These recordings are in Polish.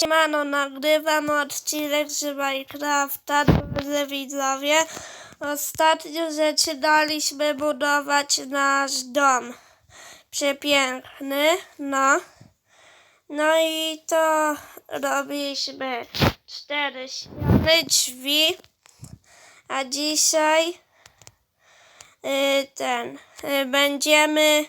Siemano, nagrywam odcinek z Minecrafta, drodzy widzowie. Ostatnio zaczynaliśmy budować nasz dom. Przepiękny, no. No i to robiliśmy cztery ściany, drzwi. A dzisiaj y, ten, y, będziemy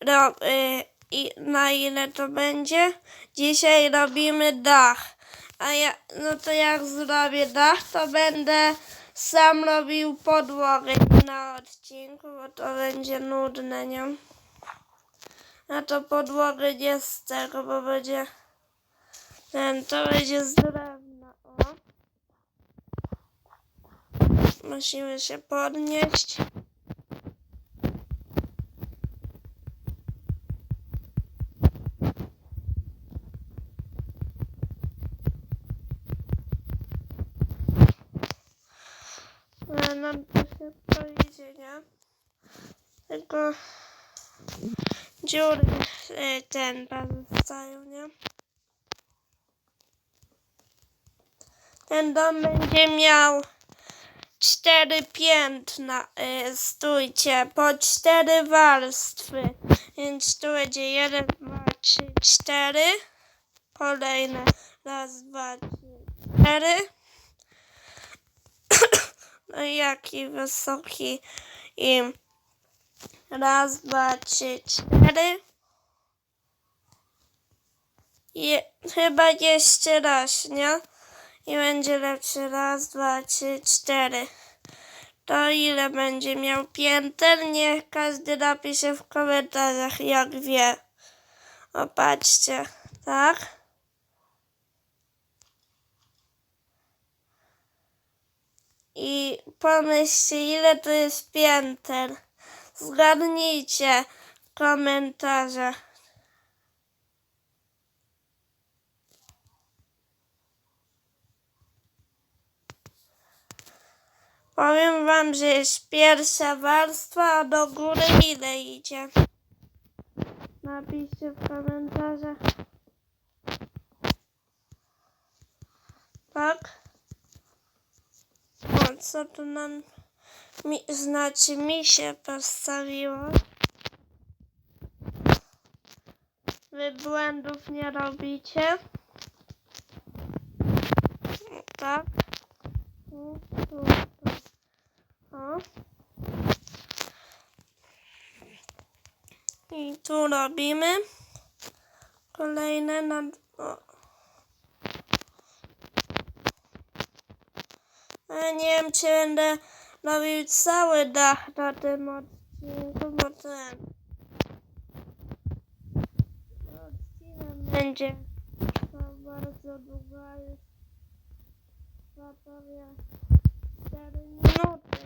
ro, y, i na ile to będzie? Dzisiaj robimy dach. A ja, no to jak zrobię dach, to będę sam robił podłogę na odcinku, bo to będzie nudne, nie? A to podłogę nie z tego, bo będzie ten, to będzie z drewna, o. Musimy się podnieść. Ale to szybko idzie, nie? Tylko dziury e, ten pozostają, nie? Ten dom będzie miał cztery piętna, e, stójcie, po cztery warstwy. Więc tu będzie jeden, dwa, trzy, cztery. Kolejne raz, dwa, trzy, cztery. Jaki wysoki i raz, dwa, trzy, cztery. Je, chyba jeszcze raz, nie? I będzie lepszy raz, dwa, trzy, cztery. To ile będzie miał pięter? Niech każdy napisze w komentarzach, jak wie. O, patrzcie, tak? I pomyślcie, ile to jest pięter. Zgadnijcie w komentarzach. Powiem wam, że jest pierwsza warstwa, a do góry ile idzie. Napiszcie w komentarzach. Tak? Co tu nam mi, znaczy mi się postawiło? Wy błędów nie robicie? Tak? Tu. O. I tu robimy. Kolejne na... O. nie wiem, czy będę robił cały dach na tym odcinku, ten... Odcinek będzie to bardzo długo jest. Gotowie 4 minuty.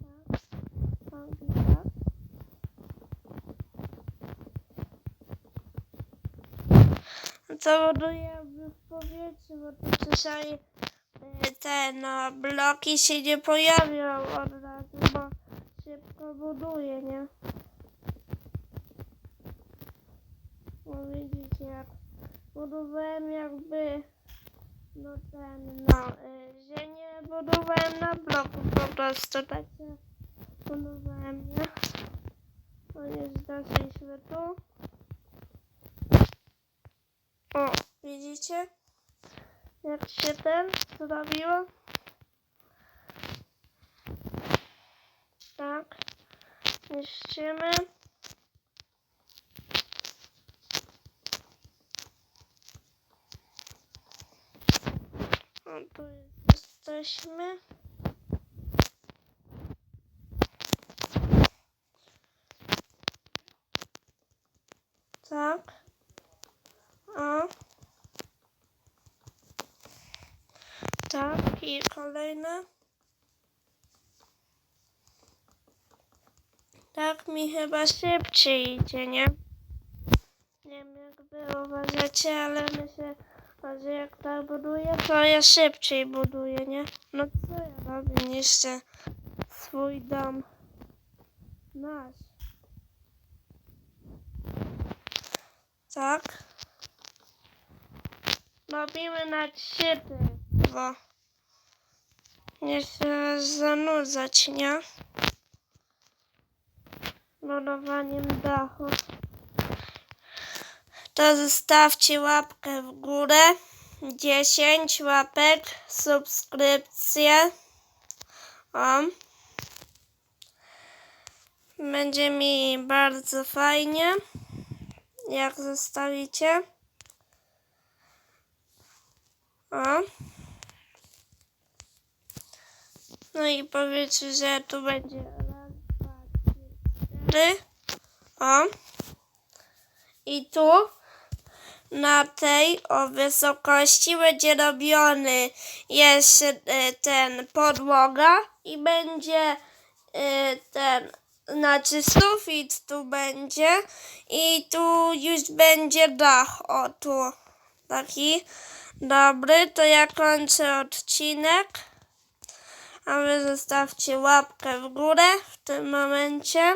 Tak, tak i tak. Załaduję w powietrzu, bo tu czasami y, te no, bloki się nie pojawią od razu, bo szybko buduje, nie? Bo widzicie, jak budowałem jakby no ten, no, y, że nie budowałem na bloku, po prostu tak się budowałem, nie? To jest doszliśmy tu. O, widzicie? Jak się ten zrobiło? Tak. Niszczymy. O, tu jesteśmy. Tak. O. Tak, i kolejne. Tak mi chyba szybciej idzie, nie? Nie wiem jak wy uważacie, ale myślę, że jak tak buduję, to ja szybciej buduję, nie? No co ja robię? Swój dom. Nasz. Tak. Robimy na trzy bo nie się zanudzać, nie? Malowaniem dachu. To zostawcie łapkę w górę. 10 łapek, subskrypcje. O. Będzie mi bardzo fajnie, jak zostawicie. O. No i powiedzcie, że tu będzie raz, dwa, trzy. O. I tu na tej o wysokości będzie robiony jeszcze e, ten podłoga i będzie e, ten znaczy sufit tu będzie i tu już będzie dach o tu taki dobry to ja kończę odcinek a wy zostawcie łapkę w górę w tym momencie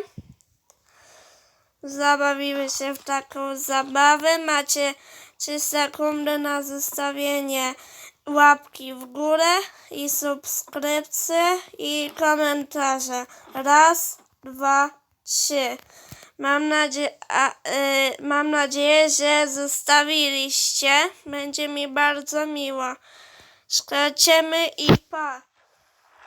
zabawimy się w taką zabawę. Macie 3 sekundy na zostawienie łapki w górę i subskrypcje i komentarze. Raz, dwa, trzy. Mam, nadzie- a, y, mam nadzieję, że zostawiliście. Będzie mi bardzo miło. Szklaciemy i pa!